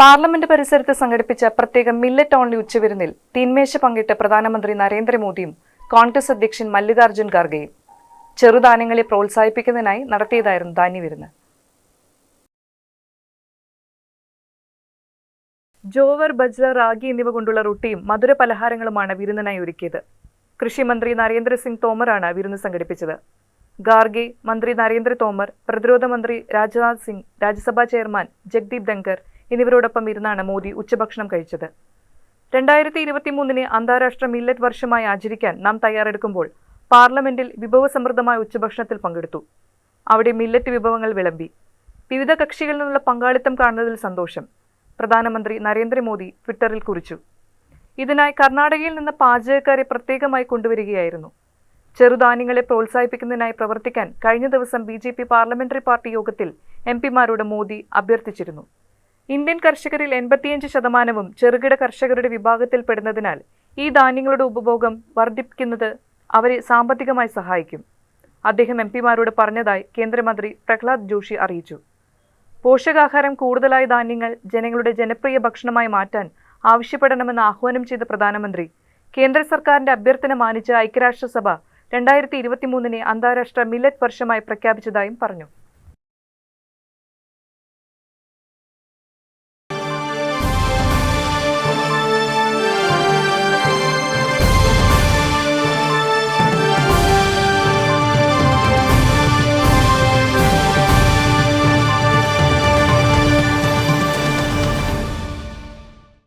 Parliament പരിസരത്ത് സംഘടിപ്പിച്ച പ്രത്യേക മില്ലറ്റ് ഓൺലി ഉച്ചവിരുന്നിൽ തീന്മേശ പങ്കിട്ട് പ്രധാനമന്ത്രി നരേന്ദ്രമോദിയും കോൺഗ്രസ് അധ്യക്ഷൻ മല്ലികാർജുൻ ഖാർഗെയും. ചെറുധാന്യങ്ങളെ പ്രോത്സാഹിപ്പിക്കുന്നതിനായി നടത്തിയതായിരുന്നു ധാന്യവിരുന്ന്. ജോവർ ബജ്ര റാഗി എന്നിവ കൊണ്ടുള്ള റൊട്ടിയും മധുര പലഹാരങ്ങളുമാണ് വിരുന്നിനായി ഒരുക്കിയത്. കൃഷിമന്ത്രി നരേന്ദ്രസിംഗ് തോമറാണ് വിരുന്ന് സംഘടിപ്പിച്ചത്. ഗാർഗെ മന്ത്രി നരേന്ദ്ര തോമർ പ്രതിരോധ മന്ത്രി രാജ്നാഥ് സിംഗ് രാജ്യസഭാ ചെയർമാൻ ജഗ്ദീപ് ധങ്കർ എന്നിവരോടൊപ്പം ഇരുന്നാണ് മോദി ഉച്ചഭക്ഷണം കഴിച്ചത്. രണ്ടായിരത്തി ഇരുപത്തിമൂന്നിനെ അന്താരാഷ്ട്ര മില്ലറ്റ് വർഷമായി ആചരിക്കാൻ നാം തയ്യാറെടുക്കുമ്പോൾ പാർലമെന്റിൽ വിഭവസമൃദ്ധമായ ഉച്ചഭക്ഷണത്തിൽ പങ്കെടുത്തു. അവിടെ മില്ലറ്റ് വിഭവങ്ങൾ വിളമ്പി. വിവിധ കക്ഷികളിൽ നിന്നുള്ള പങ്കാളിത്തം കാണുന്നതിൽ സന്തോഷം. പ്രധാനമന്ത്രി നരേന്ദ്രമോദി ട്വിറ്ററിൽ കുറിച്ചു. ഇതിനായി കർണാടകയിൽ നിന്ന് പാചകക്കാരെ പ്രത്യേകമായി കൊണ്ടുവരികയായിരുന്നു. ചെറുധാന്യങ്ങളെ പ്രോത്സാഹിപ്പിക്കുന്നതിനായി പ്രവർത്തിക്കാൻ കഴിഞ്ഞ ദിവസം B J P parliamentary party യോഗത്തിൽ എം പിമാരോട് മോദി അഭ്യർത്ഥിച്ചിരുന്നു. ഇന്ത്യൻ കർഷകരിൽ എൺപത്തിയഞ്ച് ശതമാനവും ചെറുകിട കർഷകരുടെ വിഭാഗത്തിൽപ്പെടുന്നതിനാൽ ഈ ധാന്യങ്ങളുടെ ഉപഭോഗം വർദ്ധിപ്പിക്കുന്നത് അവരെ സാമ്പത്തികമായി സഹായിക്കും. അദ്ദേഹം എം പിമാരോട് പറഞ്ഞതായി കേന്ദ്രമന്ത്രി പ്രഹ്ലാദ് ജോഷി അറിയിച്ചു. പോഷകാഹാരം കൂടുതലായ ധാന്യങ്ങൾ ജനങ്ങളുടെ ജനപ്രിയ ഭക്ഷണമായി മാറ്റാൻ ആവശ്യപ്പെടണമെന്ന് ആഹ്വാനം ചെയ്ത പ്രധാനമന്ത്രി കേന്ദ്ര സർക്കാരിന്റെ അഭ്യർത്ഥന മാനിച്ച് ഐക്യരാഷ്ട്രസഭ രണ്ടായിരത്തി ഇരുപത്തിമൂന്നിനെ അന്താരാഷ്ട്ര മില്ലറ്റ് വർഷമായി പ്രഖ്യാപിച്ചതായും പറഞ്ഞു.